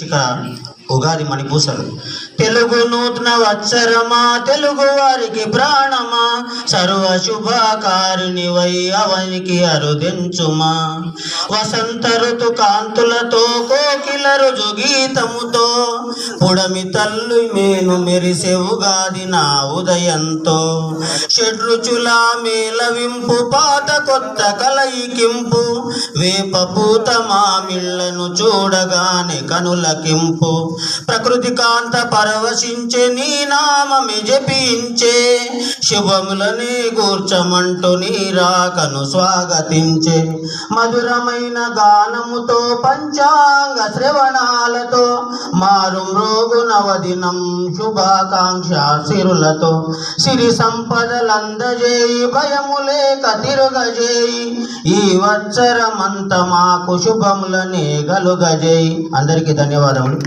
శీర్షిక ఉగాది మణిపూసలు. తెలుగు నూతన వత్సరమా? తెలుగు వారికి ప్రాణమా? సర్వ శుభకారిణి వై అవనికి అరుదించుమా? వసంత ఋతు కాంతులతో కోకిల రుజు పుడమి తల్లు మేను మెరిసే ఉగాది నా ఉదయంతో. షడ్రుచుల మేలవింపు పాత కొత్త కలయికింపు వేప పూత మామిళ్ళను చూడగానే కనులకింపు ప్రకృతి కాంత పరవశించే నీ నామమి జపించే. శుభములని కూర్చమంటూ నీ రాకను స్వాగతించే. మధురమైన గానముతో పంచాంగ శ్రే శ్రవణాలతో మారు మృగు నవదినం శుభాకాంక్ష సిరులతో. సిరి సంపదలందజేయి భయములే కతిరుగజేయి ఈ వత్సరమంత మాకు శుభములనే గలుగజేయి. అందరికీ ధన్యవాదములు.